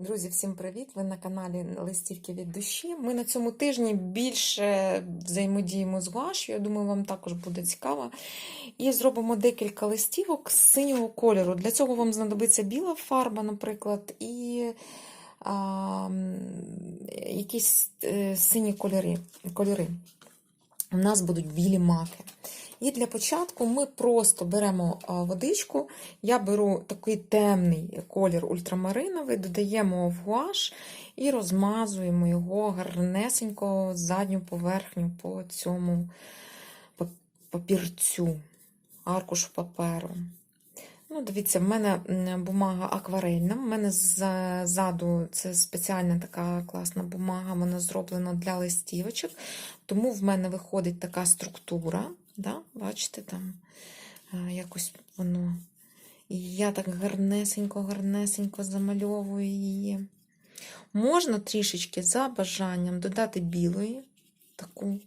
Друзі, всім привіт! Ви на каналі Листівки від душі. Ми на цьому тижні більше взаємодіємо з гуашю. Я думаю, вам також буде цікаво. І зробимо декілька листівок з синього кольору. Для цього вам знадобиться біла фарба, наприклад, і а, якісь е, сині кольори. кольори. У нас будуть білі маки. І для початку ми просто беремо водичку. Я беру такий темний колір ультрамариновий, додаємо в гуаш і розмазуємо його гарнесенько задню поверхню по цьому папірцю, аркушу паперу. Ну, дивіться, в мене бумага акварельна. В мене ззаду це спеціальна така класна бумага, вона зроблена для листівочок. Тому в мене виходить така структура. Да? Бачите, там е, якось воно. І я так гарнесенько, гарнесенько замальовую її. Можна трішечки за бажанням додати білої, таку,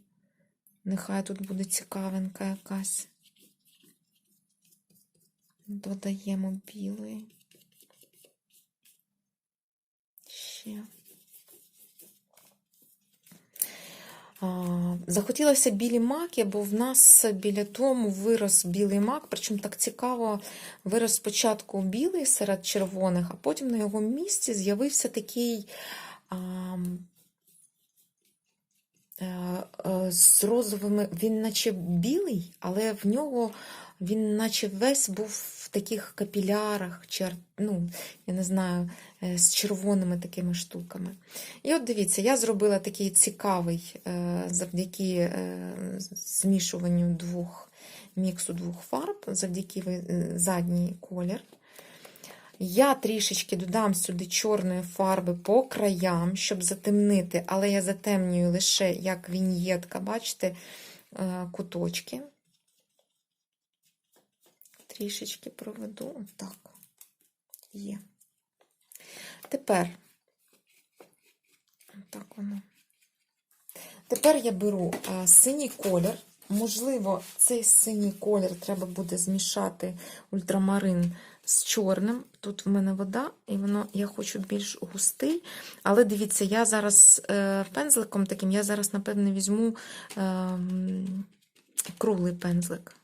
нехай тут буде цікавинка якась. Додаємо білої. Ще. А, Захотілося білі маки, бо в нас біля тому вирос білий мак, причому так цікаво, вирос спочатку білий серед червоних, а потім на його місці з'явився такий а, е, е, з розовими, він наче білий, але в нього він наче весь був таких капілярах, чер... ну, я не знаю, е, з червоними такими штуками. І от дивіться, я зробила такий цікавий е, завдяки е, змішуванню двох міксу двох фарб, завдяки задній колір. Я трішечки додам сюди чорної фарби по краям, щоб затемнити, але я затемнюю лише як віньєтка, бачите, куточки. Трішечки проведу. Отак. Є. Тепер, так воно. Тепер я беру а, синій колір. Можливо, цей синій колір треба буде змішати ультрамарин з чорним. Тут в мене вода, і воно, я хочу більш густий. Але дивіться, я зараз е, пензликом таким, я зараз, напевне, візьму е, круглий пензлик.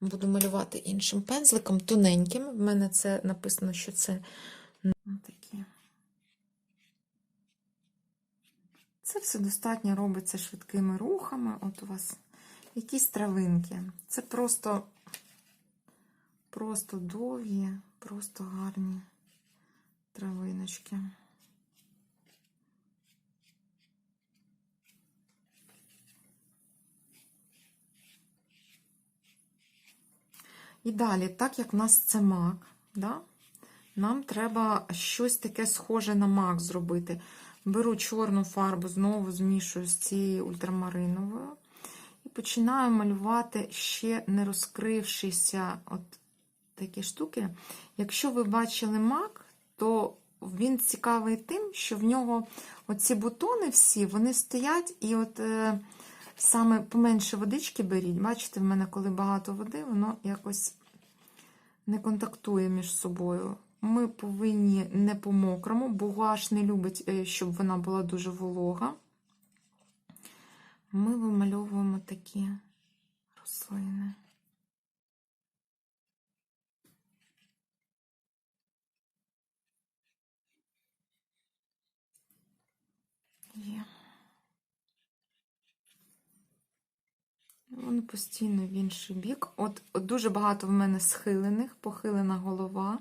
Буду малювати іншим пензликом, тоненьким. В мене це написано, що це такі. Це все достатньо робиться швидкими рухами. От у вас якісь травинки. Це просто, просто довгі, просто гарні травиночки. І далі, так як в нас це мак, да, нам треба щось таке схоже на мак зробити. Беру чорну фарбу, знову змішую з цією ультрамариновою. І починаю малювати ще не розкрившися от такі штуки. Якщо ви бачили мак, то він цікавий тим, що в нього оці бутони всі, вони стоять, і от е, саме поменше водички беріть. Бачите, в мене, коли багато води, воно якось не контактує між собою. Ми повинні не по мокрому, бо гуаш не любить, е, щоб вона була дуже волога. Ми вимальовуємо такі рослини. Є. Вони постійно в інший бік. От, дуже багато в мене схилених, похилена голова.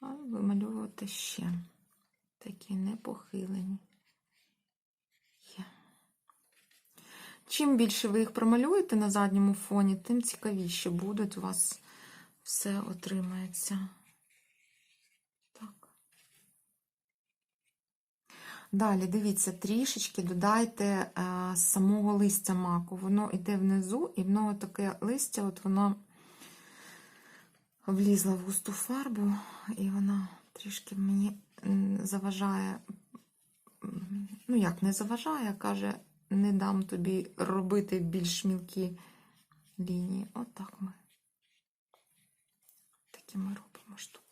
А вимальовувати ще такі непохилені. Чим більше ви їх промалюєте на задньому фоні, тим цікавіше будуть у вас все отримається. Так. Далі, дивіться, трішечки додайте е, з самого листя маку. Воно йде внизу, і воно таке листя, от воно влізла в густу фарбу, і вона трішки мені заважає. Ну, як не заважає, каже, не дам тобі робити більш мілкі лінії. Отак ми. Такі ми робимо штуки.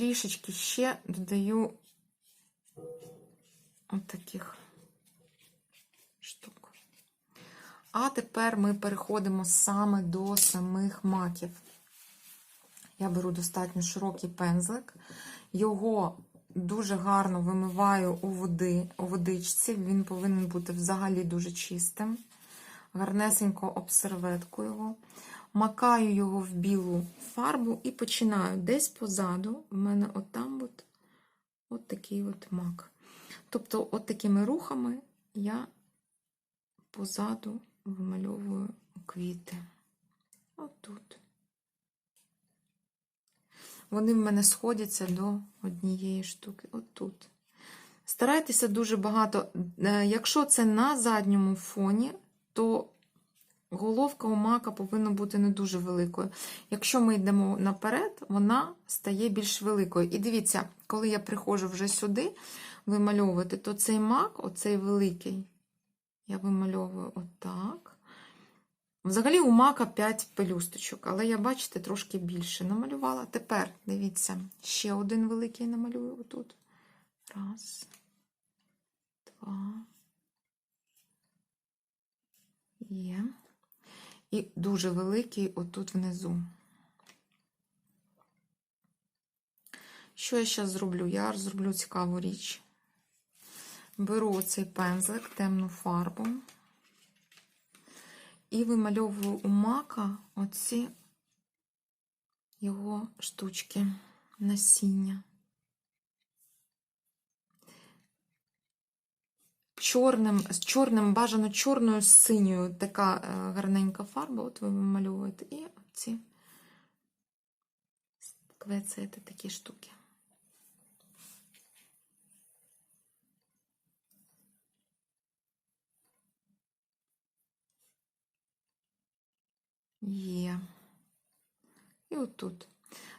Трішечки ще додаю от таких штук. А тепер ми переходимо саме до самих маків. Я беру достатньо широкий пензлик, його дуже гарно вимиваю у води, у водичці. Він повинен бути взагалі дуже чистим. Гарнесенько об серветку його. Макаю його в білу фарбу і починаю десь позаду. У мене от там от, от такий от мак. Тобто, от такими рухами я позаду вимальовую квіти. Отут. Вони в мене сходяться до однієї штуки. Отут. Старайтеся дуже багато. Е, Якщо це на задньому фоні, то головка у мака повинна бути не дуже великою. Якщо ми йдемо наперед, вона стає більш великою. І дивіться, коли я приходжу вже сюди вимальовувати, то цей мак, оцей великий, я вимальовую отак. Взагалі у мака 5 пелюсточок, але я, бачите, трошки більше намалювала. Тепер, дивіться, ще один великий намалюю отут. Раз, два. Є. І дуже великий отут внизу. Що я зараз зроблю? Я зроблю цікаву річ. Беру оцей пензлик, темну фарбу. І вимальовую у мака оці його штучки, насіння. Чорним, з чорним, бажано чорною з синьою така е, гарненька фарба, от ви вимальовуєте, і оці квецаєте такі штуки. Є. І отут.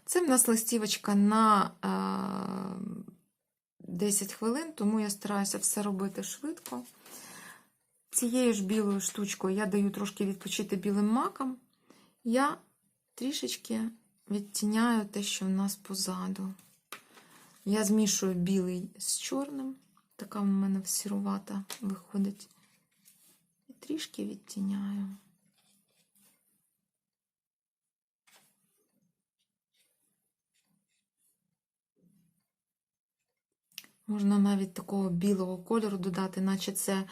Це в нас листівочка на е, 10 хвилин, тому я стараюся все робити швидко. Цією ж білою штучкою я даю трошки відпочити білим маком. Я трішечки відтіняю те, що в нас позаду. Я змішую білий з чорним. Така в мене сірувата виходить. І трішки відтіняю. Можна навіть такого білого кольору додати, наче це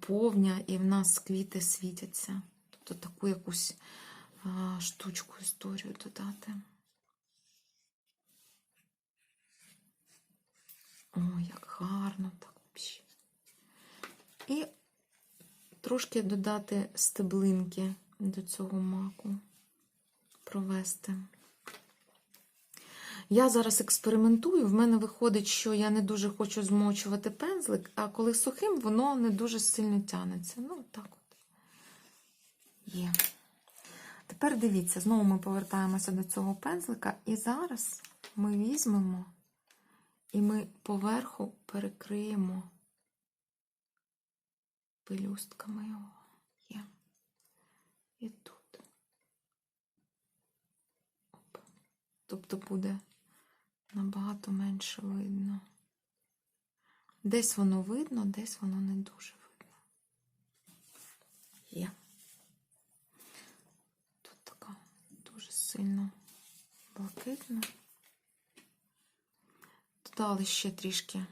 повня, і в нас квіти світяться. Тобто таку якусь штучку, історію додати. О, як гарно так взагалі. І трошки додати стеблинки до цього маку, провести. Я зараз експериментую, в мене виходить, що я не дуже хочу змочувати пензлик, а коли сухим, воно не дуже сильно тянеться. Ну, так от. Є. Тепер дивіться, знову ми повертаємося до цього пензлика, і зараз ми візьмемо і ми поверху перекриємо пелюстками його. Є. І тут. Тобто буде набагато менше видно. Десь воно видно, десь воно не дуже видно. Є. Тут така дуже сильно блакитна. Додали ще трішки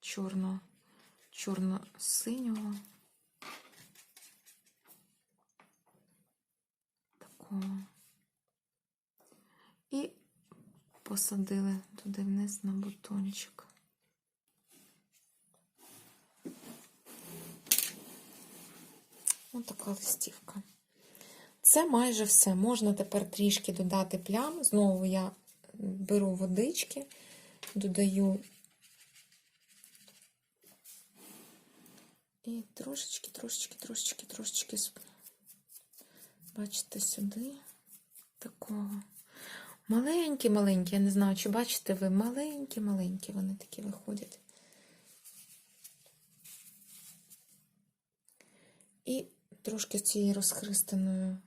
чорно, чорно-синього. Такого. І посадили туди вниз на бутончик. Ось така листівка. Це майже все. Можна тепер трішки додати плям. Знову я беру водички, додаю і трошечки, трошечки, трошечки, трошечки, бачите, сюди такого. Маленькі-маленькі, я не знаю, чи бачите ви, маленькі-маленькі вони такі виходять. І трошки цією розхристаною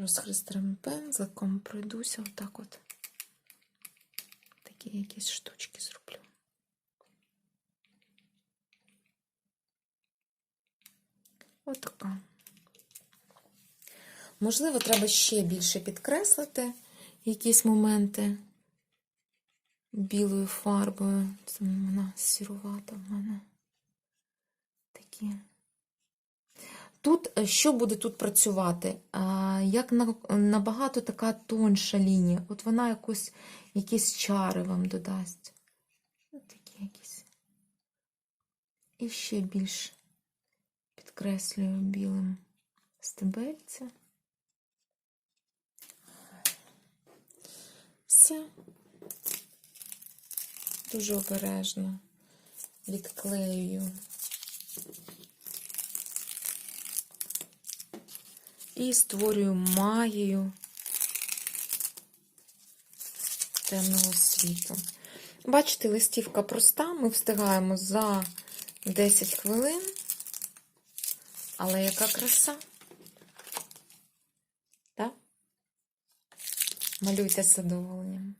Розхристрим пензликом, пройдуся отак от. Такі якісь штучки зроблю. Отака. Можливо, треба ще більше підкреслити якісь моменти білою фарбою. Це вона сірувата в мене. Такі. Тут е, що буде тут працювати? Як набагато така тонша лінія. От вона якось, якісь чари вам додасть. От такі якісь. І ще більш підкреслюю білим стебельця. Все. Дуже обережно відклеюю. І створюю магію темного світу. Бачите, листівка проста, ми встигаємо за 10 хвилин. Але яка краса? Так? Малюйте з задоволенням.